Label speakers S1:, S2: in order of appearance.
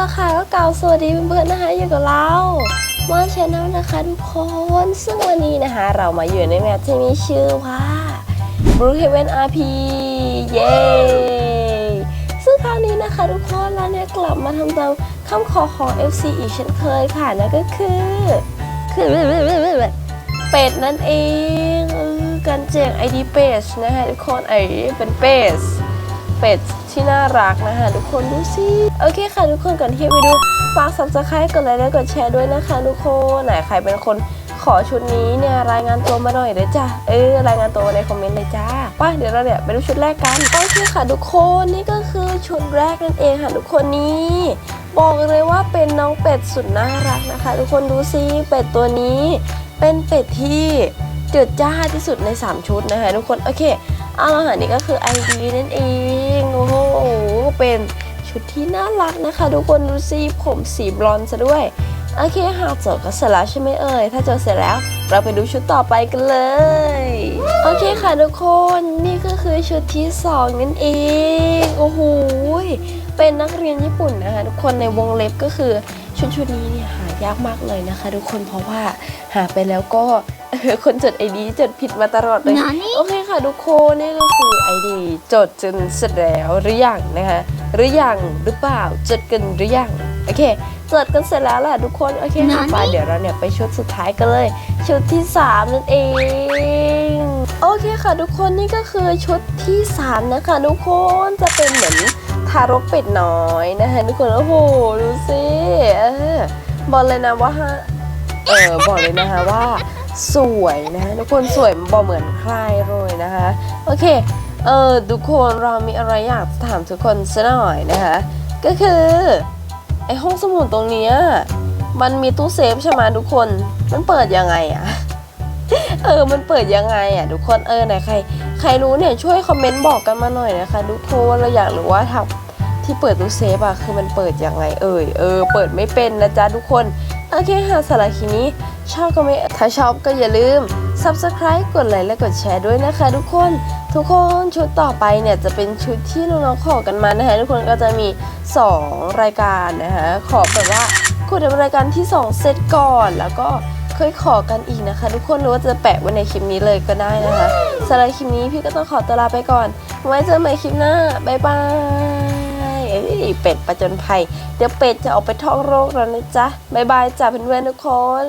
S1: ละค่ะก็กล่าวสวัสดีเพื่อนๆนะคะอยู่กับเรามอนชแนลนะคะทุกคนซึ่งวันนี้นะคะ เรามาอยู่ในแมปที่มีชื่อว่า Brookhaven RP เย้ซึ่งคราวนี้นะคะทุกคนเราเนี่ยกลับมาทำตามคำขอของ FC อีกเช่นเคยค่ะนั่นก็คือคือเป็ดนั่นเองเออการแจก ID เป็ดนะคะทุกคนไอเป็นเป็ด เป็ดที่น่ารักนะคะทุกคนดูสิโอเคค่ะทุกคนก่อนที่ไปดูฝาก subscribe กดไลค์และกดแชร์ด้วยนะคะทุกคนไหนใครเป็นคนขอชุดนี้เนี่ยรายงานตัวมาหน่อยเลยจ้ะเออรายงานตัวในคอมเมนต์เลยจ้าไป้าเดี๋ยวเราเนี่ยไปดูชุดแรกกันโอเคค่ะทุกคนนี่ก็คือชุดแรกนั่นเองค่ะทุกคนนี้บอกเลยว่าเป็นน้องเป็ดสุดน่ารักนะคะ ทุกคนดูสิเป็ดตัวนี้ เป็นเป็ดที่เจิดจ้าที่สุดใน 3 ชุดนะคะทุกคนโอเค อาละค่ะนี่ก็คือ ID นั่นเอง โอ้โห เป็นชุดที่น่ารักนะคะ ทุกคนดูสิผมสีบลอนซะด้วย โอเคหากจบก็เสร็จแล้วใช่ไหมเอ่ย ถ้าจบเสร็จแล้วเราไปดูชุดต่อไปกันเลย โอเคค่ะทุกคนนี่ก็คือชุดที่สองนั่นเอง โอ้โห เป็นนักเรียนญี่ปุ่นนะคะทุกคนในวงเล็บก็คือชุดชุดนี้เนี่ยหายากมากเลยนะคะ ทุกคนเพราะว่าหาไปแล้วก็ คนจดไอดีจดผิดมาตลอดเลยโอเคค่ะทุกคนนี่ก็คือไอดีจดจนเสร็จแล้วหรือยังนะคะ หรือยังหรือเปล่าจดกันหรือยังโอเคจดกันเสร็จแล้วแหละทุกคนโอเคค่ะไปเดี๋ยวเราเนี่ยไปชุดสุดท้ายกันเลย ชุดที่สามนั่นเอง โอเคค่ะทุกคนนี่ก็คือชุดที่สามนะคะทุกคนจะเป็นเหมือนทารกเป็ดน้อยนะคะทุกคนโอ้โหดูสิเออ บอกเลยนะว่าเออบอกเลยนะคะว่า สวยนะทุกคนสวยบอกเหมือนใครเลยนะคะโอเคเออทุกคนเรามีอะไรอยากถามทุกคนสักหน่อยนะคะก็คือไอห้องสมุดตรงนี้มันมีตู้เซฟใช่ไหมทุกคนมันเปิดยังไงอะเออมันเปิดยังไงอะทุกคนเออไหนใคร ใครรู้เนี่ยช่วยคอมเมนต์บอกกันมาหน่อยนะคะทุกคนเราอยากรู้ว่าทำที่เปิดตู้เซฟอะคือมันเปิดยังไง เอ่ยเออเปิดไม่เป็นนะจ๊ะทุกคนโอเคค่ะสำหรับคลิปนี้ ชอบก็ไม่ถ้าชอบก็อย่าลืม subscribe กดไลค์และกดแชร์ด้วยนะคะทุกคน ทุกคนชุดต่อไปเนี่ยจะเป็นชุดที่น้องๆขอกันมานะคะทุกคนก็จะมี 2 รายการนะคะขอแบบว่ากดรายการที่ 2 เซตก่อน แล้วก็เคยขอกันอีกนะคะ ทุกคนหรือว่าจะแปะไว้ในคลิปนี้เลยก็ได้นะคะสำหรับคลิปนี้พี่ก็ต้องขอตัวลาไปก่อน ไว้เจอกันใหม่คลิปหน้าบ๊ายบายเอ้เป็ดประจนภัย เดี๋ยวเป็ดจะออกไปท่องโลกแล้วนะจ๊ะบ๊ายบายจ้าเพื่อนๆทุกคน